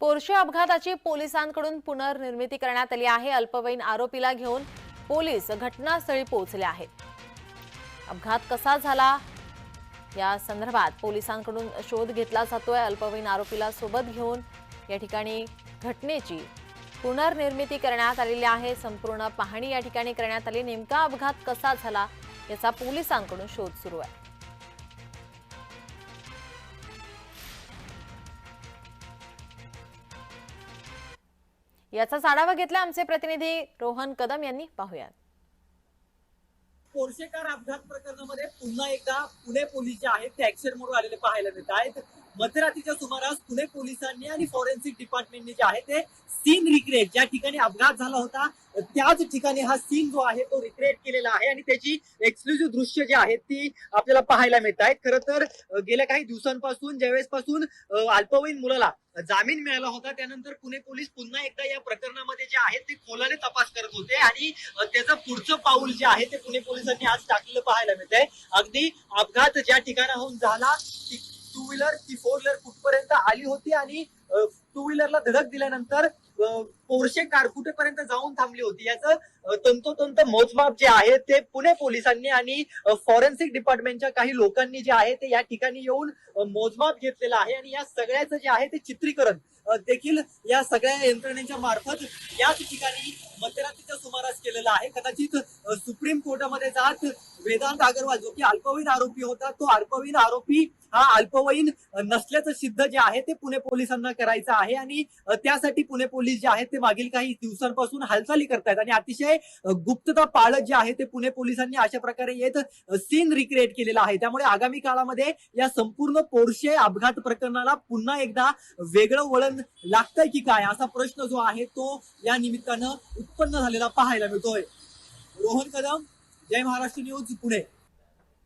Porsche अपघाताची पोलिसांकडून पुनर्निर्मिती करण्यात आली आहे. अल्पवयीन आरोपीला घेऊन पोलीस घटनास्थळी पोहोचले आहेत. अपघात कसा झाला? या संदर्भात पोलिसांकडून शोध घेतला जातोय. अल्पवयीन आरोपीला सोबत घेऊन या ठिकाणी घटनेची पुनर्निर्मिती करण्यात आलेली आहे. संपूर्ण पाहणी या ठिकाणी करण्यात आली. नेमका अपघात कसा झाला याचा पोलिसांकडून शोध सुरू आहे. याचाच आढावा घेतला आमचे प्रतिनिधी रोहन कदम यांनी. पाहूयात. पोर्शेकार अपघात प्रकरणामध्ये पुन्हा एकदा पुणे पोलीस जे आहेत ते ऍक्सिडेंट मोड आलेले पाहायला मिळत आहेत. मध्यरात्रीच्या सुमारास पुणे पोलिसांनी आणि फॉरेन्सिक डिपार्टमेंटने जे आहे ते सीन रिक्रिएट ज्या ठिकाणी अपघात झाला होता त्याच ठिकाणी हा सीन जो आहे तो रिक्रिएट केलेला आहे आणि त्याची एक्सक्लुझिव्ह दृश्य जी आहेत ती आपल्याला पाहायला मिळत आहेत. खरं तर गेल्या काही दिवसांपासून ज्यावेळेस पासून अल्पवयीन मुलाला जामीन मिळाला होता त्यानंतर पुणे पोलीस पुन्हा एकदा या प्रकरणामध्ये जे आहे ते खोलाने तपास करत होते आणि त्याचं पुढचं पाऊल जे आहे ते पुणे पोलिसांनी आज टाकलेलं पाहायला मिळत आहे अगदी अपघात ज्या ठिकाणाहून झाला टू व्हीलर ती फोर व्हीलर कुठपर्यंत आली होती आणि टू व्हीलरला धडक दिल्यानंतर पोर्शे कार कुठेपर्यंत जाऊन थांबली होती? याचं तंतोतंत मोजमाप जे आहे ते पुणे पोलिसांनी आणि फॉरेन्सिक डिपार्टमेंटच्या काही लोकांनी जे आहे ते या ठिकाणी येऊन मोजमाप घेतलेलं आहे. आणि या सगळ्याचं जे आहे ते चित्रीकरण. देखील या सगळ्या यंत्रणेच्या मार्फत याच ठिकाणी मध्यरात्रीच्या सुमारास केलेला आहे. कदाचित सुप्रीम कोर्टामध्ये जात वेदांत अगरवाल जो की अल्पवयीन आरोपी होता तो अल्पवयीन आरोपी हा अल्पवयीन नसल्याचं सिद्ध जे आहे ते पुणे पोलिसांना करायचं आहे आणि त्यासाठी पुणे पोलीस जे आहेत ते मागील काही दिवसांपासून हालचाली करतायत आणि अतिशय गुप्तता पाळत जे आहे ते पुणे पोलिसांनी अशा प्रकारे येत सीन रिक्रिएट केलेला आहे. त्यामुळे आगामी काळामध्ये या संपूर्ण पोर्शे अपघात प्रकरणाला पुन्हा एकदा वेगळं वळण लागतंय की काय? असा प्रश्न जो आहे तो या निमित्तानं उत्पन्न झालेला पाहायला मिळतोय. रोहन कदम जय महाराष्ट्र न्यूज पुणे.